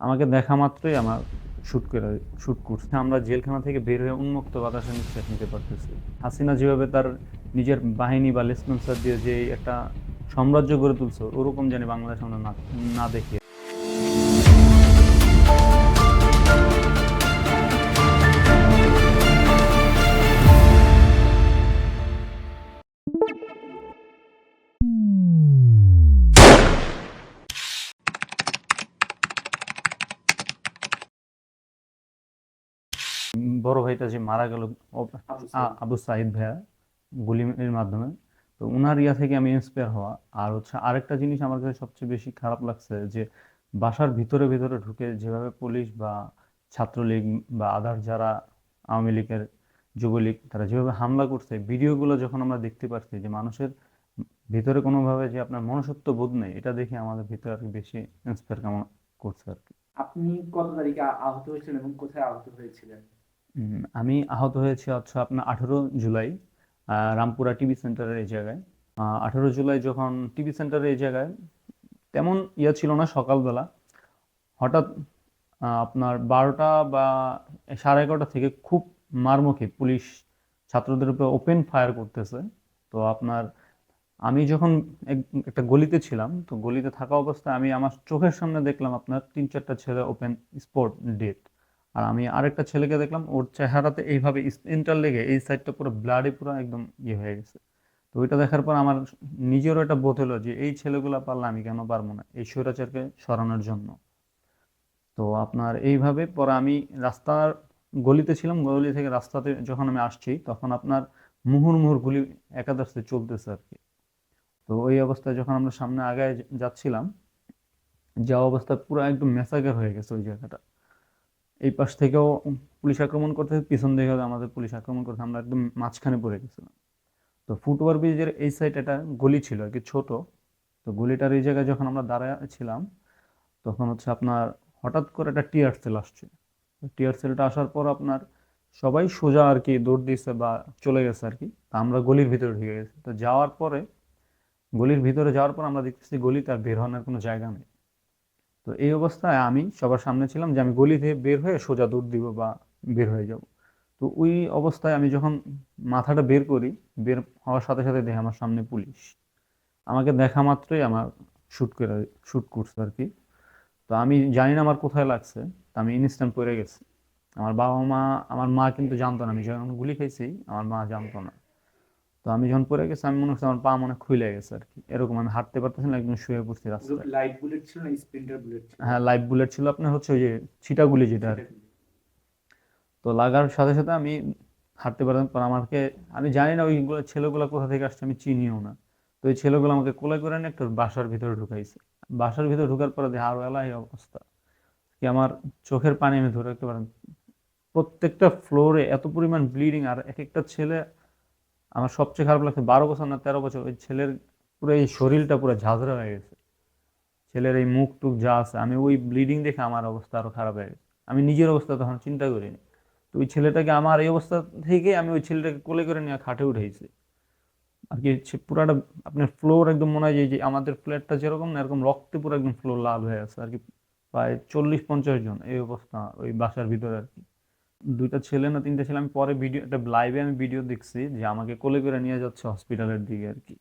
আমাকে দেখা মাত্রই আমার শুট করে শুট করছে। আমরা জেলখানা থেকে বের হয়ে উন্মুক্ত বাতাসে নিঃশ্বাস নিতে পারতেছি। হাসিনা যেভাবে তার নিজের বাহিনী বা লেসপেন্সার দিয়ে যে একটা সাম্রাজ্য গড়ে তুলছে, ওরকম জানি বাংলাদেশ আমরা না দেখি। বড় ভাইটা যে মারা গেল আবু সাইদ ভাইয়া গুলির মাধ্যমে। তো ওনার ইয়া থেকে আমি ইন্সপায়ার হওয়া। আর হচ্ছে আরেকটা জিনিস আমার কাছে সবচেয়ে বেশি খারাপ লাগছে যে, বাসার ভিতরে ভিতরে ঢুকে যেভাবে পুলিশ বা ছাত্রলীগ বা আদার যারা আওয়ামী লীগের যুবলীগ, তারা যেভাবে হামলা করছে, ভিডিওগুলো যখন আমরা দেখতে পাচ্ছি যে মানুষের ভিতরে কোনোভাবে যে আপনার মনুষ্যত্ব বোধ নেই, এটা দেখে আমাদের ভিতরে আর বেশি ইন্সপায়ার কেমন করছে আর কি। আপনি কত তারিখে আহত হয়েছিলেন এবং কোথায় আহত হয়েছিলেন? আমি আহত হয়েছি হচ্ছে আপনার আঠেরো জুলাই রামপুরা টিভি সেন্টারের এই জায়গায়। আঠেরো জুলাই যখন টিভি সেন্টারের এই জায়গায়, তেমন ইয়া ছিল না সকালবেলা। হঠাৎ আপনার বারোটা বা সাড়ে এগারোটা থেকে খুব মারমুখী পুলিশ ছাত্রদের উপর ওপেন ফায়ার করতেছে। তো আপনার, আমি যখন এক- একটা গলিতে ছিলাম, তো গলিতে থাকা অবস্থায় আমি আমার চোখের সামনে দেখলাম আপনার তিন চারটা ছেলে ওপেন স্পোর্ট ডেট আর আমি আরেকটা ছেলেকে দেখলাম, ওর চেহারাতে এইভাবে স্প্লিন্টার লেগে এই সাইডটা পুরো ব্লাডে পুরো একদম ইয়ে হয়ে গেছে। তো ওইটা দেখার পর আমার নিজেরও একটা বোধ হলো যে এই ছেলেগুলো পারলে আমি কেন পারব না এই স্বৈরাচারকে সরানোর জন্য। তো আপনার এইভাবে পরে আমি রাস্তার গলিতে ছিলাম, গলি থেকে রাস্তাতে যখন আমি আসছি তখন আপনার মুহুর মুহুর গুলি একাদশে চলতেছে আর কি। তো ওই অবস্থায় যখন আমরা সামনে আগায় যাচ্ছিলাম, যাওয়া অবস্থায় পুরো একদম মেসাকার হয়ে গেছে ওই জায়গাটা। এই পাশ থেকেও পুলিশ আক্রমণ করতেছে পিছন দিকেও আমাদের পুলিশ আক্রমণ করতে আমরা একদম মাঝখানে পড়ে গেছিলাম। তো ফুটওভার ব্রিজের এই সাইড একটা গলি ছিল, আর কি ছোট। তো গলিটার এই জায়গায় যখন আমরা দাঁড়ায় ছিলাম তখন হচ্ছে আপনার হঠাৎ করে একটা টিয়ার সেল আসছে। টিয়ার সেলটা আসার পর আপনার সবাই সোজা আর কি দৌড় দিয়েছে বা চলে গেছে আর কি। তা আমরা গলির ভিতরে ঢুকে গেছি। তো যাওয়ার পরে, গলির ভিতরে যাওয়ার পর আমরা দেখতেছি গলিতে আর বের হওয়ার কোনো জায়গা নেই। তো এই অবস্থায় আমি সবার সামনে ছিলাম যে আমি গলি থেকে বের হয়ে সোজা দৌড় দিব বা বের হয়ে যাব। তো ওই অবস্থায় আমি যখন মাথাটা বের করি, বের হওয়ার সাথে সাথে দেখে আমার সামনে পুলিশ। আমাকে দেখা মাত্রই আমার শ্যুট করে শ্যুট করছে আর কি। তো আমি জানি না আমার কোথায় লাগছে, তো আমি ইনস্ট্যান্ট পড়ে গেছি। আমার বাবা মা আমার মা কিন্তু জানতো না, আমি যখন গুলি খেয়েছি আমার মা জানতো না। তো আমি যখন পড়ে গেছি আমি মনে হচ্ছে আমার পা মনে খুলে গেছে আর কি এরকম আমি হাঁটতে পারতেছি না একদম শুয়ে পড়ছি রাস্তায়। লাইট বুলেট ছিল না স্প্রিন্টার বুলেট ছিল? হ্যাঁ লাইভ বুলেট ছিল আপনার হচ্ছে ওই যে ছিটাগুলি যেটা আর কি। তো লাগার সাথে সাথে আমি হাঁটতে পারতাম পর আমাকে আমি জানি না ওইগুলো ছেলেগুলো কোথা থেকে আসছে আমি চিনিও না। তো ওই ছেলেগুলো আমাকে কোলে করে নিয়ে একটা বাসার ভিতরে ঢুকাইছে। বাসার ভিতরে ঢুকার পরে দেখি আরও এলাই অবস্থা। কি আমার চোখের পানি আমি ধরে রাখতে পারেন প্রত্যেকটা ফ্লোরে এত পরিমাণ ব্লিডিং আর এক একটা ছেলে আমার সবচেয়ে খারাপ লাগছে, বারো বছর না তেরো বছর, ওই ছেলের পুরো এই শরীরটা পুরো ঝাঁঝরা হয়ে গেছে। ছেলের এই মুখ টুক যা আছে, আমি ওই ব্লিডিং দেখে আমার অবস্থা আরও খারাপ হয়ে গেছে। আমি নিজের অবস্থা তখন চিন্তা করিনি। তো ওই ছেলেটাকে আমার এই অবস্থা থেকে আমি ওই ছেলেটাকে কোলে করে নিয়ে খাটে উঠেছি। আর কি পুরাটা আপনার ফ্লোর একদম মনে হয় যে আমাদের ফ্ল্যাটটা যেরকম না, এরকম রক্তে পুরো একদম ফ্লোর লাল হয়ে আছে। আর কি প্রায় চল্লিশ পঞ্চাশ জন এই অবস্থা, ওই বাসার ভিতরে আর কি। দুইটা ছেলে না তিনটা ছেলে, আমি পরে ভিডিও একটা লাইভে আমি ভিডিও দেখছি যে আমাকে কোলে করে নিয়ে যাচ্ছে হসপিটালের দিকে আর কি।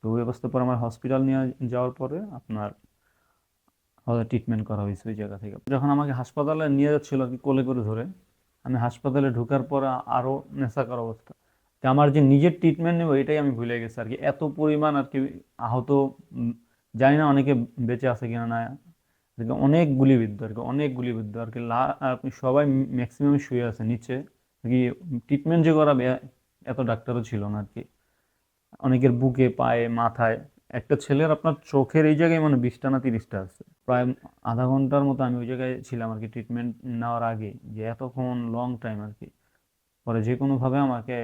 তো ওই অবস্থা পরে আমার হসপিটাল নিয়ে যাওয়ার পরে আপনার ট্রিটমেন্ট করা হয়েছে ওই জায়গা থেকে। যখন আমাকে হাসপাতালে নিয়ে যাচ্ছিল আর কি কোলে করে ধরে, আমি হাসপাতালে ঢোকার পরে আরও নেশাকার অবস্থা। তো আমার যে নিজের ট্রিটমেন্ট নেব, এটাই আমি ভুলে গেছি আর কি। এত পরিমাণ আর কি আহত জানি না অনেকে বেঁচে আছে কিনা না আর অনেক গুলিবিদ্ধ আর কি অনেক গুলিবিদ্ধ আর কি। আপনি সবাই ম্যাক্সিমাম শুয়ে আছে, নিচে। আর কি ট্রিটমেন্ট যে করাবে এত ডাক্তারও ছিল না আর কি। অনেকের বুকে, পায়ে, মাথায়। একটা ছেলের আপনার চোখের এই জায়গায় মানে বিশটা না তিরিশটা আছে। প্রায় আধা ঘণ্টার মতো আমি ওই জায়গায় ছিলাম আর কি ট্রিটমেন্ট নেওয়ার আগে, যে এতক্ষণ লং টাইম আর কি। পরে যে কোনোভাবে আমাকে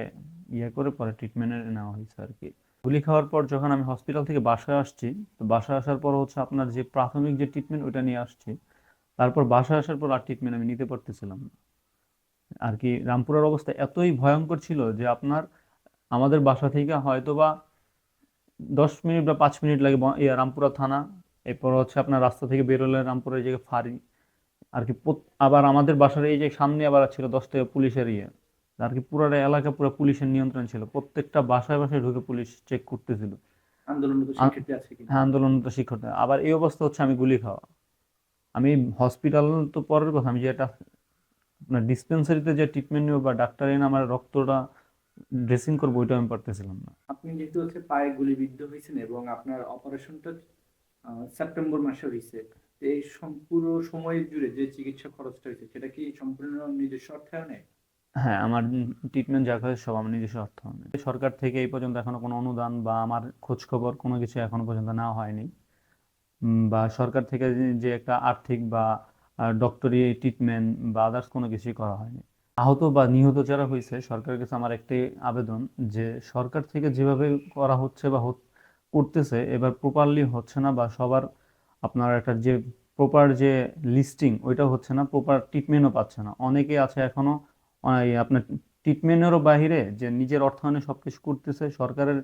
ইয়ে করে পরে ট্রিটমেন্টে নেওয়া হয়েছে আর কি। গুলি খাওয়ার পর যখন আমি হসপিটাল থেকে বাসায় আসছি, তো বাসায় আসার পর হচ্ছে আপনার যে প্রাথমিক যে ট্রিটমেন্ট ওটা নিয়ে আসছি, তারপর বাসায় আসার পর আর ট্রিটমেন্ট আমি নিতে পারতেছিলাম না। আর কি রামপুরার অবস্থা এতই ভয়ঙ্কর ছিল যে আপনার আমাদের বাসা থেকে হয়তো বা দশ মিনিট বা পাঁচ মিনিট লাগে রামপুরা থানা, এরপর হচ্ছে আপনার রাস্তা থেকে বেরোলে রামপুরা এই জায়গায় ফাঁড়ি, আর কি আবার আমাদের বাসার এই যে সামনে আবার ছিল দশ থেকে পুলিশের ইয়ে। আর কি পুরো এলাকা পুরো পুলিশের নিয়ন্ত্রণ ছিল। প্রত্যেকটা বাসায় বাসায় ঢুকে পুলিশ চেক করতেছিল। শিক্ষার্থী হ্যাঁ আন্দোলনরত শিক্ষক আবার এই অবস্থা হচ্ছে আমি গুলি খাওয়া। আমি হসপিটাল তো পরের কথা আমি যে এটা আপনার ডিসপেন্সারিতে যে ট্রিটমেন্ট নেব বা ডাক্তার এনে আমার রক্তটা ড্রেসিং করব ওইটা আমি পারতেছিলাম না। আপনি যেহেতু হচ্ছে পায়ে গুলিবিদ্ধ হয়েছেন এবং আপনার অপারেশনটা সেপ্টেম্বর মাসে হয়েছে এই সম্পূর্ণ সময় জুড়ে যে চিকিৎসা খরচটা হয়েছে সেটা কি সম্পূর্ণ নিজস্ব অর্থায়নে হ্যাঁ আমার ট্রিটমেন্ট যা করে সব আমার নিজস্ব অর্থায়নে সরকার থেকে এই পর্যন্ত এখনও কোনো অনুদান বা আমার খোঁজ খবর কোনো কিছু এখনও পর্যন্ত নেওয়া হয়নি। বা সরকার থেকে যে- একটা আর্থিক বা ডক্টরি ট্রিটমেন্ট বা আদার্স কোনো কিছুই করা হয়নি। আহত বা নিহত যারা হয়েছে সরকারের কাছে আমার একটি আবেদন যে সরকার থেকে যেভাবে করা হচ্ছে বা করতেছে এবার প্রপারলি হচ্ছে না বা সবার আপনার একটা যে প্রপার যে লিস্টিং ওইটা হচ্ছে না প্রপার ট্রিটমেন্টও পাচ্ছে না। অনেকে আছে এখনও আহ, এই আপনার ট্রিটমেন্টেরও বাহিরে যে নিজের অর্থায়নে সব কিছু করতেছে, সরকারের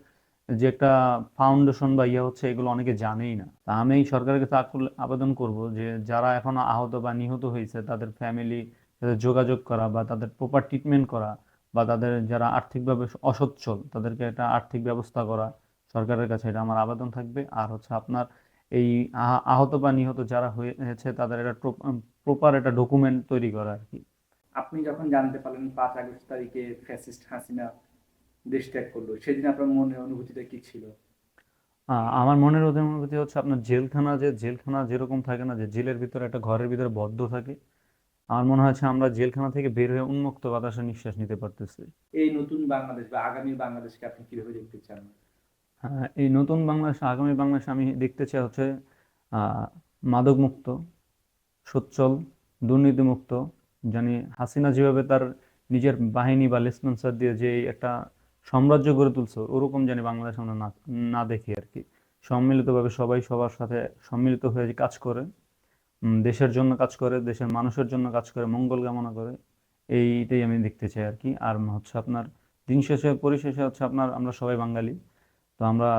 যে একটা ফাউন্ডেশন বা ইয়ে হচ্ছে, এগুলো অনেকে জানেই না। তা আমি এই সরকারের কাছে আবেদন করব যে যারা এখনও আহত বা নিহত হয়েছে, তাদের ফ্যামিলি তাদের যোগাযোগ করা বা তাদের প্রপার ট্রিটমেন্ট করা বা তাদের যারা আর্থিকভাবে অসচ্ছল, তাদেরকে একটা আর্থিক ব্যবস্থা করা সরকারের কাছে, এটা আমার আবেদন থাকবে। আর হচ্ছে আপনার এই আহত বা নিহত যারা হয়েছে, তাদের একটা প্রপার একটা ডকুমেন্ট তৈরি করা আর কি। আপনি যখন জানতে পারলেন পাঁচ আগস্ট তারিখে ফ্যাসিস্ট হাসিনা দেশ ত্যাগ করল সেদিন আপনার মনের অনুভূতিটা কি ছিল? আমার মনের অনুভূতি হচ্ছে আপনার জেলখানা যে জেলখানা যেরকম থাকে না যে জেলের ভিতরে একটা ঘরের ভিতরে বদ্ধ থাকে। আমার মনে হচ্ছে আমরা জেলখানা থেকে বের হয়ে উন্মুক্ত বাতাসে নিঃশ্বাস নিতে পারতেছি। এই নতুন বাংলাদেশ বা আগামী বাংলাদেশকে আপনি কীভাবে দেখতে চান? হ্যাঁ, এই নতুন বাংলাদেশ আগামী বাংলাদেশ আমি দেখতে চাই হচ্ছে আহ, মাদকমুক্ত সচ্ছল দুর্নীতিমুক্ত জানি হাসিনা যেভাবে তার নিজের বাহিনী বা লেসপন্সার দিয়ে যে একটা সাম্রাজ্য গড়ে তুলছে, ওরকম জানি বাংলাদেশ আমরা না না দেখি আর কি। সম্মিলিতভাবে সবাই সবার সাথে সম্মিলিত হয়ে কাজ করে দেশের জন্য কাজ করে, দেশের মানুষের জন্য কাজ করে, মঙ্গল কামনা করে, এইটাই আমি দেখতে চাই আর কি। আর হচ্ছে আপনার দিন শেষে, পরিশেষে হচ্ছে আপনার, আমরা সবাই বাঙালি। তো আমরা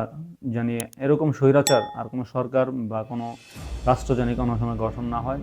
জানি এরকম স্বৈরাচার আর কোনো সরকার বা কোনো রাষ্ট্র জানি কোনো সময় গঠন না হয়।